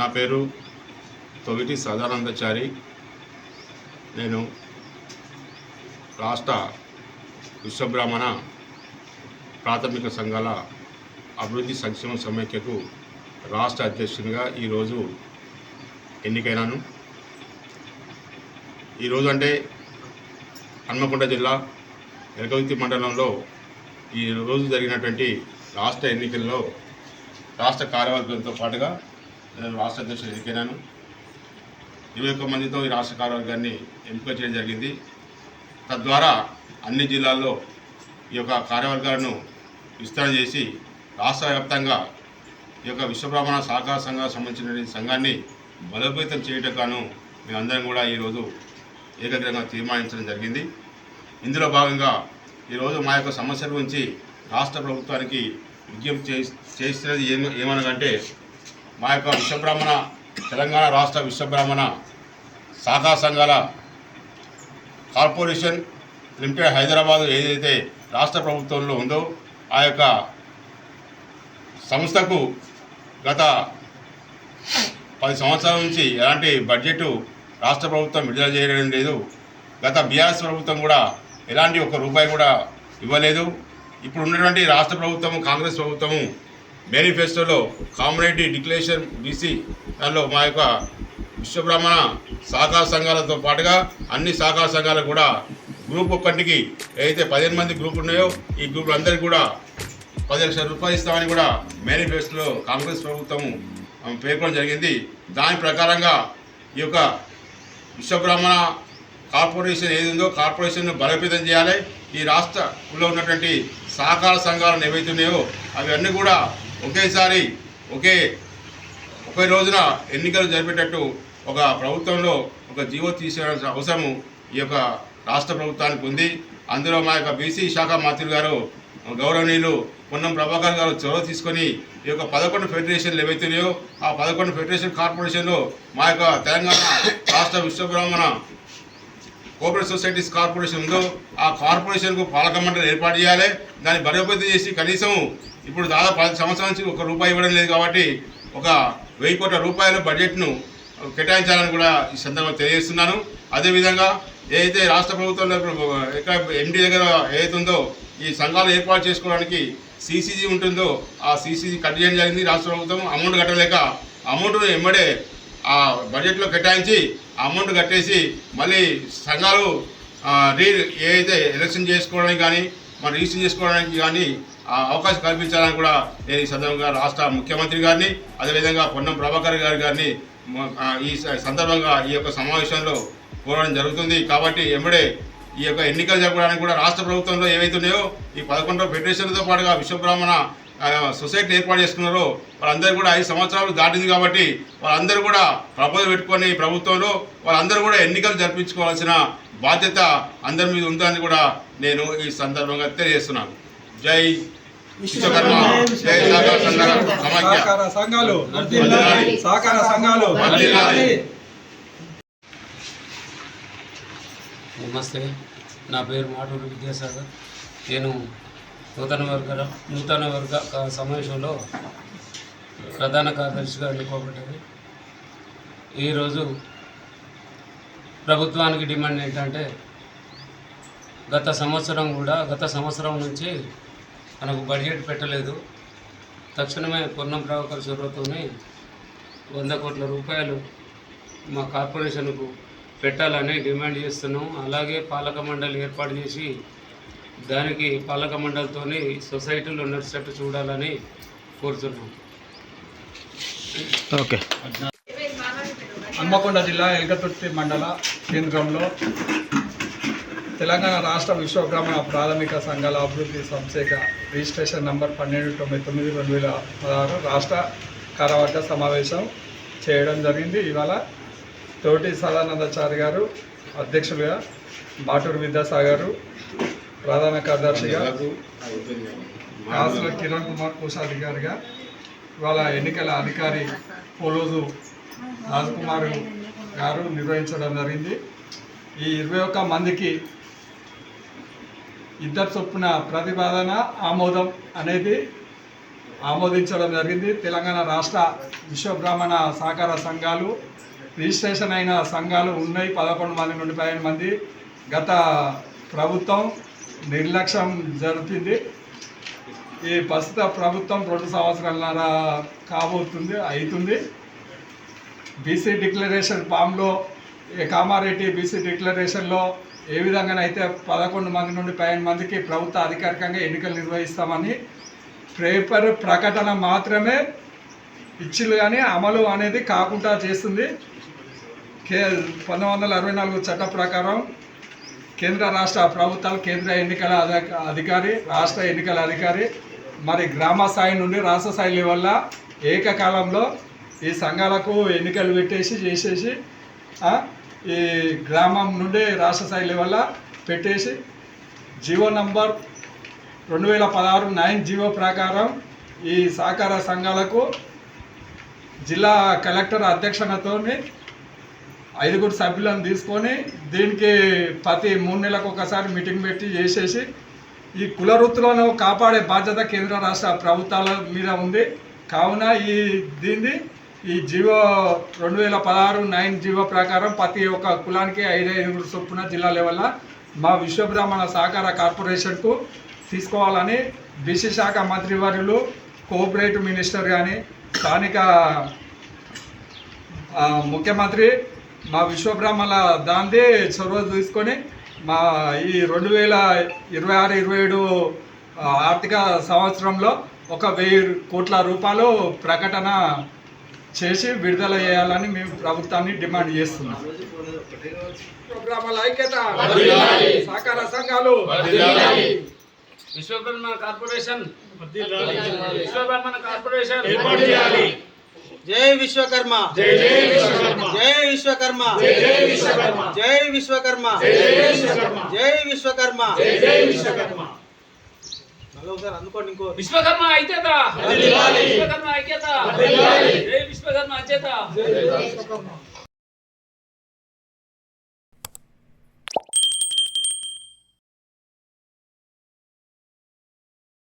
నా పేరు తొగిటి సదానందచారి. నేను రాష్ట్ర విశ్వబ్రాహ్మణ ప్రాథమిక సంఘాల అభివృద్ధి సంక్షేమ సమైక్యకు రాష్ట్ర అధ్యక్షునిగా ఈరోజు ఎన్నికైనాను. ఈరోజు అంటే హన్మకొండ జిల్లా ఎలకవిత్తి మండలంలో ఈ రోజు జరిగినటువంటి రాష్ట్ర ఎన్నికల్లో రాష్ట్ర కార్యవర్గంతో పాటుగా నేను రాష్ట్ర అధ్యక్షుడు ఎన్నికైనాను ఇరవై ఒక్క మందితో ఈ రాష్ట్ర కార్యవర్గాన్ని ఎంపిక చేయడం జరిగింది. తద్వారా అన్ని జిల్లాల్లో ఈ యొక్క కార్యవర్గాలను విస్తరణ చేసి రాష్ట్ర వ్యాప్తంగా ఈ యొక్క విశ్వబ్రాహ్మణ సహకార సంఘానికి సంబంధించిన సంఘాన్ని బలోపేతం చేయటం గాను మేమందరం కూడా ఈరోజు ఏకగ్రంగా తీర్మానించడం జరిగింది. ఇందులో భాగంగా ఈరోజు మా యొక్క సమస్యల గురించి రాష్ట్ర ప్రభుత్వానికి విజ్ఞప్తి చే చేస్తున్నది ఏమ ఏమనగంటే మా యొక్క విశ్వబ్రాహ్మణ తెలంగాణ రాష్ట్ర విశ్వబ్రాహ్మణ సహకార సంఘాల కార్పొరేషన్ లిమిటెడ్ హైదరాబాద్ ఏదైతే రాష్ట్ర ప్రభుత్వంలో ఉందో ఆ యొక్క సంస్థకు గత పది సంవత్సరాల నుంచి ఎలాంటి బడ్జెట్ రాష్ట్ర ప్రభుత్వం విడుదల చేయడం లేదు. గత బీఆర్ఎస్ ప్రభుత్వం కూడా ఎలాంటి ఒక్క రూపాయి కూడా ఇవ్వలేదు. ఇప్పుడు ఉన్నటువంటి రాష్ట్ర ప్రభుత్వము కాంగ్రెస్ ప్రభుత్వము మేనిఫెస్టోలో కామ్రేడ్డి డిక్లరేషన్ బీసీ దానిలో మా యొక్క విశ్వబ్రాహ్మణ సహకార సంఘాలతో పాటుగా అన్ని సహకార సంఘాలకు కూడా గ్రూప్ ఒక్కటికి ఏదైతే పదిహేను మంది గ్రూప్ ఉన్నాయో ఈ గ్రూపులు అందరికీ కూడా పది లక్షల రూపాయలు ఇస్తామని కూడా మేనిఫెస్టోలో కాంగ్రెస్ ప్రభుత్వం పేర్కొనడం జరిగింది. దాని ప్రకారంగా ఈ యొక్క విశ్వబ్రాహ్మణ కార్పొరేషన్ ఏది ఉందో కార్పొరేషన్ను బలోపేతం చేయాలి. ఈ రాష్ట్రంలో ఉన్నటువంటి సహకార సంఘాలను ఏవైతే ఉన్నాయో అవన్నీ కూడా ఒకేసారి ఒకే ఒకే రోజున ఎన్నికలు జరిపేటట్టు ఒక ప్రభుత్వంలో ఒక జీవో తీసుకోవాల్సిన అవసరము ఈ యొక్క రాష్ట్ర ప్రభుత్వానికి ఉంది. అందులో మా యొక్క బీసీ శాఖ మంత్రులు గారు గౌరవనీయులు పొన్నం ప్రభాకర్ గారు చొరవ తీసుకొని ఈ యొక్క పదకొండు ఫెడరేషన్లు ఏవైతున్నాయో ఆ పదకొండు ఫెడరేషన్ కార్పొరేషన్లో మా యొక్క తెలంగాణ రాష్ట్ర విశ్వబ్రాహ్మణ కోఆపరేటివ్ సొసైటీస్ కార్పొరేషన్ ఉందో ఆ కార్పొరేషన్కు పాలక మండలి ఏర్పాటు చేయాలి. దాన్ని బలోపేతం చేసి కనీసం ఇప్పుడు దాదాపు పది సంవత్సరాల నుంచి ఒక రూపాయి ఇవ్వడం లేదు కాబట్టి ఒక వెయ్యి కోట్ల రూపాయల బడ్జెట్ను కేటాయించాలని కూడా ఈ సందర్భంగా తెలియజేస్తున్నాను. అదేవిధంగా ఏదైతే రాష్ట్ర ప్రభుత్వంలో ఇప్పుడు ఎక్కడ ఎండి దగ్గర ఏదైతుందో ఈ సంఘాలు ఏర్పాటు చేసుకోవడానికి సీసీజీ ఉంటుందో ఆ సీసీజీ కట్ చేయడం జరిగింది. రాష్ట్ర ప్రభుత్వం అమౌంట్ కట్టలేక అమౌంట్ను ఎమ్మడే ఆ బడ్జెట్లో కేటాయించి ఆ అమౌంట్ కట్టేసి మళ్ళీ సంఘాలు రీ ఏదైతే ఎలక్షన్ చేసుకోవడానికి కానీ మరి రిజిస్టర్ చేసుకోవడానికి కానీ ఆ అవకాశం కల్పించాలని కూడా నేను ఈ సందర్భంగా రాష్ట్ర ముఖ్యమంత్రి గారిని అదేవిధంగా పొన్నం ప్రభాకర్ గారి గారిని ఈ సందర్భంగా ఈ యొక్క సమావేశంలో కోరడం జరుగుతుంది. కాబట్టి ఎమ్మెడే ఈ యొక్క ఎన్నికలు జరపడానికి కూడా రాష్ట్ర ప్రభుత్వంలో ఏవైతున్నాయో ఈ పదకొండవ ఫెడరేషన్తో పాటుగా విశ్వబ్రాహ్మణ సొసైటీ ఏర్పాటు చేసుకున్నారో వాళ్ళందరూ కూడా ఐదు సంవత్సరాలు దాటింది కాబట్టి వాళ్ళందరూ కూడా ప్రపోజల్ పెట్టుకొని ప్రభుత్వంలో వాళ్ళందరూ కూడా ఎన్నికలు జరిపించుకోవాల్సిన బాధ్యత అందరి మీద ఉందని కూడా నేను ఈ సందర్భంగా తెలియజేస్తున్నాను. జై విశ్వకర్మ జై సహకార సంఘాల సహకార సంఘాలు. నమస్తే. నా పేరు మాటూరు విద్యాసాగర్. నేను నూతన వర్గ నూతన వర్గ సమావేశంలో ప్రధాన కార్యదర్శిగా ఎన్నుకోబడ్డది ఈరోజు ప్రభుత్వానికి డిమాండ్ ఏంటంటే గత సంవత్సరం కూడా గత సంవత్సరం నుంచి మనకు బడ్జెట్ పెట్టలేదు. తక్షణమే పొన్నం ప్రభాకర్ చొరవతోనే వంద కోట్ల రూపాయలు మా కార్పొరేషన్కు పెట్టాలని డిమాండ్ చేస్తున్నాం. అలాగే పాలక మండలి ఏర్పాటు చేసి దానికి పాలక మండలితో సొసైటీలో నడిచేటట్టు చూడాలని కోరుతున్నాం. ఓకే. హన్మకొండ జిల్లా ఎల్కతుర్తి మండల కేంద్రంలో తెలంగాణ రాష్ట్ర విశ్వగ్రామ ప్రాథమిక సంఘాల అభివృద్ధి సంస్థ రిజిస్ట్రేషన్ నంబర్ పన్నెండు తొంభై తొమ్మిది రెండు వేల పదహారు రాష్ట్ర కార్యవర్గ సమావేశం చేయడం జరిగింది. ఇవాళ తోటి సదానందాచారి గారు అధ్యక్షులుగా బాటూరు విద్యాసాగర్ ప్రధాన కార్యదర్శిగా కాసుల కిరణ్ కుమార్ కోశాధికారిగా ఇవాళ ఎన్నికల అధికారి పోలోజు రాజ్కుమార్ గారు నిర్వహించడం జరిగింది. ఈ ఇరవై ఒక్క మందికి ఇద్దరు చొప్పున ప్రతిపాదన ఆమోదం అనేది ఆమోదించడం జరిగింది. తెలంగాణ రాష్ట్ర విశ్వబ్రాహ్మణ సహకార సంఘాలు రిజిస్ట్రేషన్ అయిన సంఘాలు ఉన్నాయి. పదకొండు మంది నుండి పదిహేను మంది. గత ప్రభుత్వం నిర్లక్ష్యం జరుగుతుంది ఈ ప్రస్తుత ప్రభుత్వం రెండు సంవత్సరాలన్నర కాబోతుంది అవుతుంది బీసీ డిక్లరేషన్ ఫామ్లో కామారెడ్డి బీసీ డిక్లరేషన్లో ఏ విధంగానైతే పదకొండు మంది నుండి పదిహేను మందికి ప్రభుత్వ అధికారికంగా ఎన్నికలు నిర్వహిస్తామని పేపర్ ప్రకటన మాత్రమే ఇచ్చిలు కానీ అమలు అనేది కాకుండా చేస్తుంది. కే పంతొమ్మిది వందల అరవై నాలుగు చట్ట ప్రకారం కేంద్ర రాష్ట్ర ప్రభుత్వాలు కేంద్ర ఎన్నికల అధికారి రాష్ట్ర ఎన్నికల అధికారి మరి గ్రామ స్థాయి నుండి రాష్ట్ర స్థాయి లెవెల్లో ఏకకాలంలో ఈ సంఘాలకు ఎన్నికలు పెట్టేసి చేసేసి ఈ గ్రామం నుండి రాష్ట్ర స్థాయి వల్ల పెట్టేసి జీవో నంబర్ రెండు వేల పదహారు నైన్ జీవో ప్రకారం ఈ సహకార సంఘాలకు జిల్లా కలెక్టర్ అధ్యక్షతతో ఐదుగురు సభ్యులను తీసుకొని దీనికి ప్రతి మూడు నెలలకు ఒకసారి మీటింగ్ పెట్టి చేసేసి ఈ కుల వృత్తులను కాపాడే బాధ్యత కేంద్ర రాష్ట్ర ప్రభుత్వాల మీద ఉంది. కావున ఈ దీన్ని ఈ జీవో రెండు వేల పదహారు నైన్ జీవో ప్రకారం ప్రతి ఒక్క కులానికి ఐదు ఐదుగురు చొప్పున జిల్లా లెవెల్ మా విశ్వబ్రాహ్మణ సహకార కార్పొరేషన్కు తీసుకోవాలని బీసీ శాఖ మంత్రివర్యులు కోఆపరేటివ్ మినిస్టర్ కానీ స్థానిక ముఖ్యమంత్రి మా విశ్వబ్రాహ్మణ దాంది చొరవ తీసుకొని మా ఈ రెండు వేల ఇరవై ఆరు ఇరవై ఏడు ఆర్థిక సంవత్సరంలో ఒక వెయ్యి కోట్ల రూపాయలు ప్రకటన చేసి విడుదల చేయాలని మేము ప్రభుత్వాన్ని డిమాండ్ చేస్తున్నాం. ఐక్యత సహకార సంఘాలు విశ్వబ్రహ్మణ కార్పొరేషన్ విశ్వబ్రహ్మణ కార్పొరేషన్. జై విశ్వకర్మ. జై విశ్వకర్మ. జై విశ్వకర్మ. జై విశ్వకర్మ. జై విశ్వకర్మ. అందుకోండి ఇంకో విశ్వకర్మ ఐక్యత! విశ్వకర్మ ఐక్యత! జై విశ్వకర్మ ఐక్యత